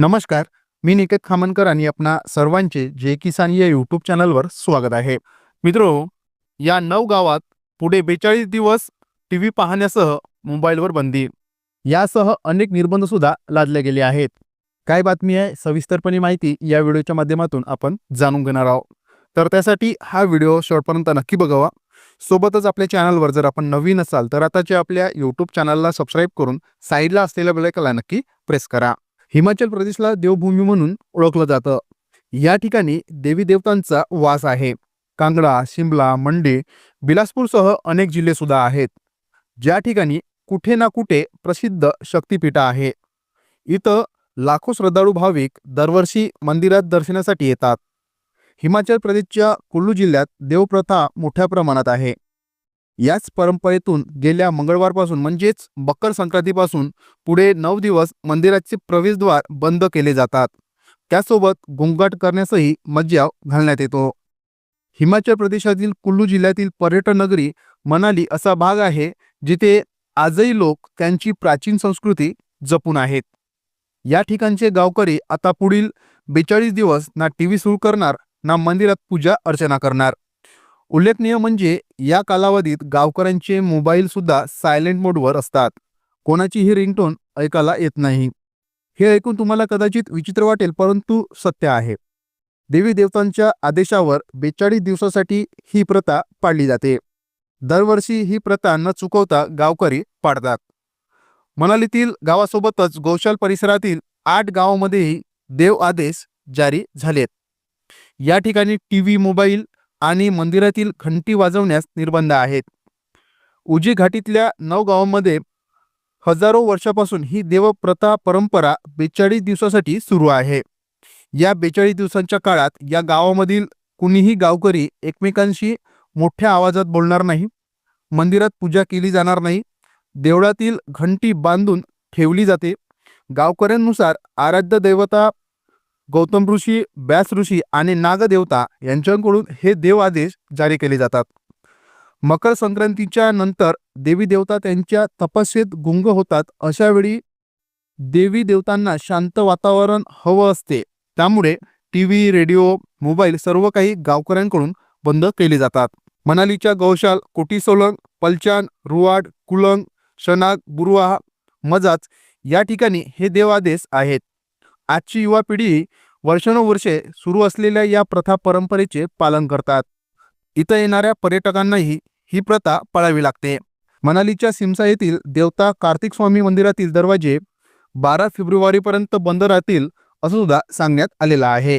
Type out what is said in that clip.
नमस्कार मी निकेत खामनकर आणि आपणा सर्वांचे जे किसान या यूट्यूब चॅनलवर स्वागत आहे. मित्रो या नऊ गावात पुढे बेचाळीस दिवस टी व्ही पाहण्यासह मोबाईलवर बंदी. यासह अनेक निर्बंधसुद्धा लादले गेले आहेत. काय बातमी आहे? सविस्तरपणे माहिती या व्हिडिओच्या माध्यमातून आपण जाणून घेणार आहोत. तर त्यासाठी हा व्हिडिओ शेवटपर्यंत नक्की बघावा. सोबतच आपल्या चॅनलवर जर आपण नवीन असाल तर आताच्या आपल्या यूट्यूब चॅनलला सबस्क्राईब करून साईडला असलेल्या बेलायकला नक्की प्रेस करा. हिमाचल प्रदेशला देवभूमी म्हणून ओळखलं जातं. या ठिकाणी देवी देवतांचा वास आहे. कांगडा शिमला मंडी बिलासपूरसह अनेक जिल्हे सुद्धा आहेत. ज्या ठिकाणी कुठे ना कुठे प्रसिद्ध शक्तिपीठ आहे. इथं लाखो श्रद्धाळू भाविक दरवर्षी मंदिरात दर्शनासाठी येतात. हिमाचल प्रदेशच्या कुल्लू जिल्ह्यात देवप्रथा मोठ्या प्रमाणात आहे. याच परंपरेतून गेल्या मंगळवारपासून म्हणजेच मकर संक्रांतीपासून पुढे नऊ दिवस मंदिराचे प्रवेशद्वार बंद केले जातात. त्यासोबत गोंगाट करण्यासही मज्जाव घालण्यात येतो. हिमाचल प्रदेशातील कुल्लू जिल्ह्यातील पर्यटन नगरी मनाली असा भाग आहे जिथे आजही लोक त्यांची प्राचीन संस्कृती जपून आहेत. या ठिकाणचे गावकरी आता पुढील बेचाळीस दिवस ना टी व्ही सुरू करणार ना मंदिरात पूजा अर्चना करणार. उल्लेखनीय म्हणजे या कालावधीत गावकऱ्यांचे मोबाईल सुद्धा सायलेंट मोडवर असतात. कोणाचीही रिंगटोन ऐकायला येत नाही. हे ऐकून तुम्हाला कदाचित विचित्र वाटेल परंतु सत्य आहे. देवी देवतांच्या आदेशावर बेचाळीस दिवसासाठी ही प्रथा पाळली जाते. दरवर्षी ही प्रथा न चुकवता गावकरी पाडतात मनालीतील गावासोबतच गोशाल परिसरातील आठ गावांमध्येही देव आदेश जारी झालेत. या ठिकाणी टी व्ही मोबाईल आणि मंदिरातील घंटी वाजवण्यास निर्बंध आहेत. उजी घाटीतल्या नऊ गावांमध्ये हजारो वर्षापासून ही देवप्रथा परंपरा बेचाळीस दिवसासाठी सुरू आहे. या बेचाळीस दिवसांच्या काळात या गावामधील कुणीही गावकरी एकमेकांशी मोठ्या आवाजात बोलणार नाही मंदिरात पूजा केली जाणार नाही देवळातील घंटी बांधून ठेवली जाते. गावकऱ्यांनुसार आराध्य देवता गौतम ऋषी व्यास ऋषी आणि नागदेवता यांच्याकडून हे देव आदेश जारी केले जातात. मकर संक्रांतीच्या नंतर देवी देवता त्यांच्या तपस्येत गुंग होतात. अशा वेळी देवी देवतांना शांत वातावरण हवं असते. त्यामुळे टी व्ही रेडिओ मोबाईल सर्व काही गावकऱ्यांकडून बंद केले जातात. मनालीच्या गौशाल कोटीसोलंग पलचान रुवाड कुलंग शनाग बुरुवाहा मजाच या ठिकाणी हे देवादेश आहेत. आजची युवा पिढी वर्षानुवर्षे सुरू असलेल्या या प्रथा परंपरेचे पालन करतात. इथं येणाऱ्या पर्यटकांनाही ही प्रथा पाळावी लागते. मनालीच्या सिमसा येथील देवता कार्तिक स्वामी मंदिरातील दरवाजे बारा फेब्रुवारीपर्यंत बंद राहतील असं सुद्धा सांगण्यात आलेलं आहे.